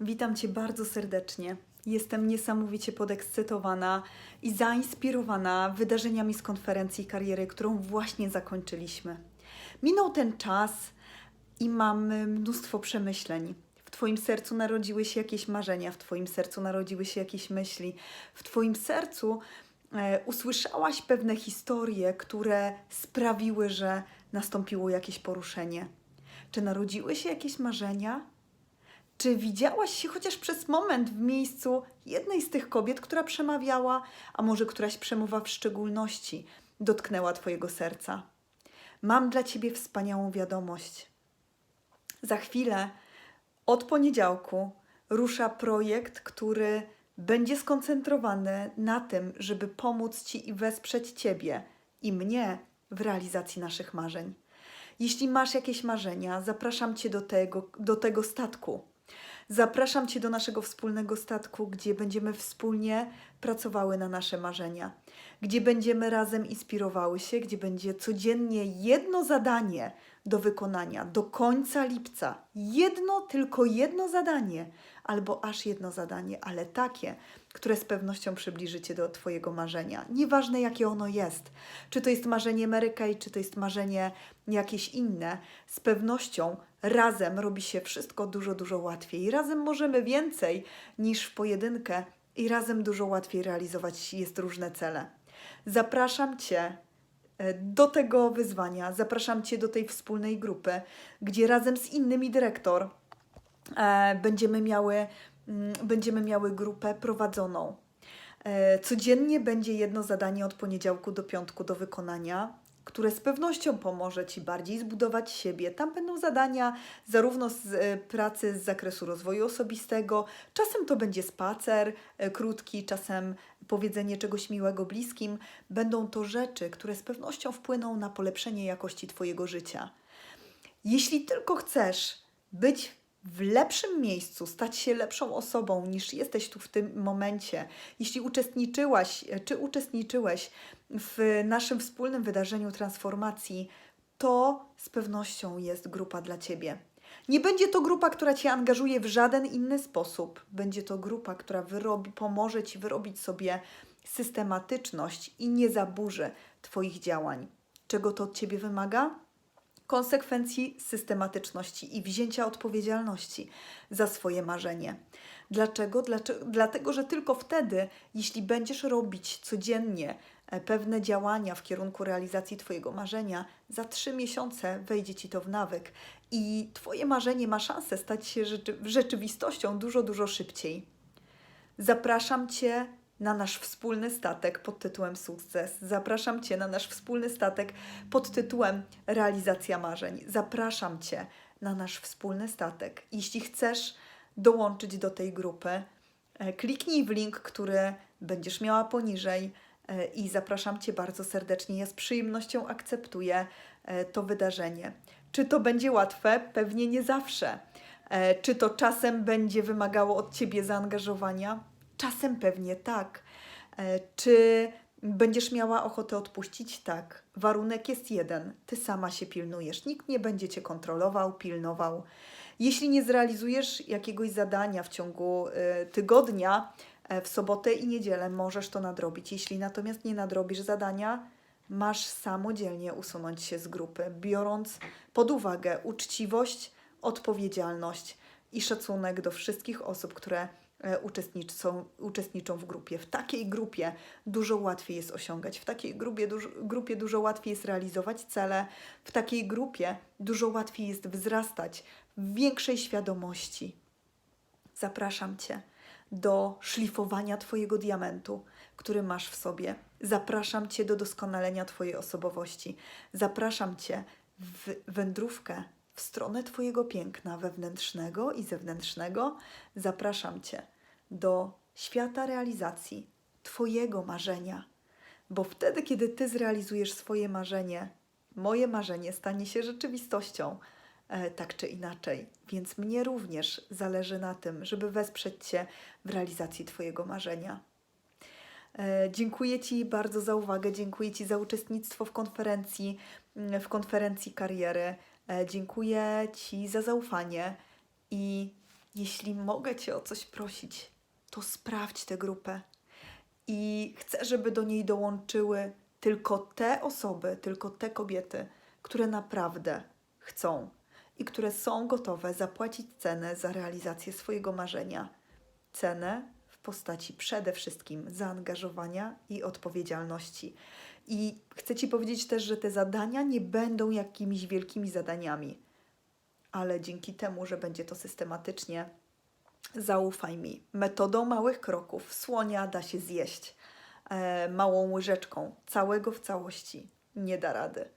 Witam Cię bardzo serdecznie. Jestem niesamowicie podekscytowana i zainspirowana wydarzeniami z konferencji kariery, którą właśnie zakończyliśmy. Minął ten czas i mam mnóstwo przemyśleń. W Twoim sercu narodziły się jakieś marzenia, w Twoim sercu narodziły się jakieś myśli, w Twoim sercu e, usłyszałaś pewne historie, które sprawiły, że nastąpiło jakieś poruszenie. Czy narodziły się jakieś marzenia? Czy widziałaś się chociaż przez moment w miejscu jednej z tych kobiet, która przemawiała, a może któraś przemowa w szczególności dotknęła Twojego serca? Mam dla Ciebie wspaniałą wiadomość. Za chwilę, od poniedziałku, rusza projekt, który będzie skoncentrowany na tym, żeby pomóc Ci i wesprzeć Ciebie i mnie w realizacji naszych marzeń. Jeśli masz jakieś marzenia, zapraszam Cię do tego, do tego statku. Zapraszam Cię do naszego wspólnego statku, gdzie będziemy wspólnie pracowały na nasze marzenia, gdzie będziemy razem inspirowały się, gdzie będzie codziennie jedno zadanie do wykonania do końca lipca. Jedno, tylko jedno zadanie, albo aż jedno zadanie, ale takie, które z pewnością przybliży Cię do Twojego marzenia. Nieważne jakie ono jest, czy to jest marzenie Mary Kay, czy to jest marzenie jakieś inne, z pewnością razem robi się wszystko dużo, dużo łatwiej. Razem możemy więcej niż w pojedynkę i razem dużo łatwiej realizować jest różne cele. Zapraszam Cię e, do tego wyzwania, zapraszam Cię do tej wspólnej grupy, gdzie razem z innymi dyrektor e, będziemy miały, mm, będziemy miały grupę prowadzoną. E, Codziennie będzie jedno zadanie od poniedziałku do piątku do wykonania, które z pewnością pomoże Ci bardziej zbudować siebie. Tam będą zadania zarówno z e, pracy z zakresu rozwoju osobistego, czasem to będzie spacer e, krótki, czasem powiedzenie czegoś miłego bliskim. Będą to rzeczy, które z pewnością wpłyną na polepszenie jakości Twojego życia. Jeśli tylko chcesz być w lepszym miejscu, stać się lepszą osobą niż jesteś tu w tym momencie, jeśli uczestniczyłaś czy uczestniczyłeś w naszym wspólnym wydarzeniu transformacji, to z pewnością jest grupa dla Ciebie. Nie będzie to grupa, która Cię angażuje w żaden inny sposób. Będzie to grupa, która wyrobi, pomoże Ci wyrobić sobie systematyczność i nie zaburzy Twoich działań. Czego to od Ciebie wymaga? Konsekwencji systematyczności i wzięcia odpowiedzialności za swoje marzenie. Dlaczego? Dlaczego? Dlatego, że tylko wtedy, jeśli będziesz robić codziennie e, pewne działania w kierunku realizacji Twojego marzenia, za trzy miesiące wejdzie Ci to w nawyk i Twoje marzenie ma szansę stać się rzeczy, rzeczywistością dużo, dużo szybciej. Zapraszam Cię na nasz wspólny statek pod tytułem Sukces. Zapraszam Cię na nasz wspólny statek pod tytułem Realizacja marzeń. Zapraszam Cię na nasz wspólny statek. Jeśli chcesz dołączyć do tej grupy, e, kliknij w link, który będziesz miała poniżej e, i zapraszam Cię bardzo serdecznie. Ja z przyjemnością akceptuję e, to wydarzenie. Czy to będzie łatwe? Pewnie nie zawsze. Czy to czasem będzie wymagało od Ciebie zaangażowania? Czasem pewnie tak. E, Czy będziesz miała ochotę odpuścić? Tak. Warunek jest jeden: ty sama się pilnujesz. Nikt nie będzie cię kontrolował, pilnował. Jeśli nie zrealizujesz jakiegoś zadania w ciągu e, tygodnia, e, w sobotę i niedzielę możesz to nadrobić. Jeśli natomiast nie nadrobisz zadania, masz samodzielnie usunąć się z grupy, biorąc pod uwagę uczciwość, odpowiedzialność i szacunek do wszystkich osób, które uczestniczą, uczestniczą w grupie. W takiej grupie dużo łatwiej jest osiągać, w takiej grupie grupie dużo łatwiej jest realizować cele, w takiej grupie dużo łatwiej jest wzrastać w większej świadomości. Zapraszam Cię do szlifowania Twojego diamentu, który masz w sobie. Zapraszam Cię do doskonalenia Twojej osobowości. Zapraszam Cię w wędrówkę w stronę Twojego piękna wewnętrznego i zewnętrznego. Zapraszam Cię do świata realizacji Twojego marzenia, bo wtedy, kiedy Ty zrealizujesz swoje marzenie, moje marzenie stanie się rzeczywistością, e, tak czy inaczej. Więc mnie również zależy na tym, żeby wesprzeć Cię w realizacji Twojego marzenia. E, Dziękuję Ci bardzo za uwagę, dziękuję Ci za uczestnictwo w konferencji, w konferencji kariery. E, Dziękuję Ci za zaufanie i jeśli mogę Cię o coś prosić, to sprawdź tę grupę. I chcę, żeby do niej dołączyły tylko te osoby, tylko te kobiety, które naprawdę chcą i które są gotowe zapłacić cenę za realizację swojego marzenia. Cenę postaci przede wszystkim zaangażowania i odpowiedzialności. I chcę Ci powiedzieć też, że te zadania nie będą jakimiś wielkimi zadaniami, ale dzięki temu, że będzie to systematycznie, zaufaj mi, metodą małych kroków słonia da się zjeść e, małą łyżeczką, całego w całości nie da rady.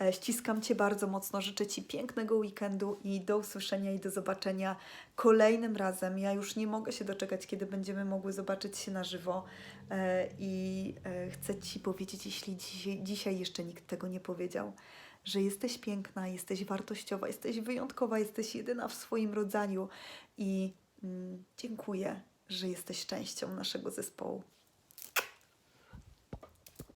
E, ściskam Cię bardzo mocno, życzę Ci pięknego weekendu i do usłyszenia i do zobaczenia kolejnym razem. Ja już nie mogę się doczekać, kiedy będziemy mogły zobaczyć się na żywo e, i e, chcę Ci powiedzieć, jeśli dzisiaj, jeszcze nikt tego nie powiedział, że jesteś piękna, jesteś wartościowa, jesteś wyjątkowa, jesteś jedyna w swoim rodzaju i mm, dziękuję, że jesteś częścią naszego zespołu.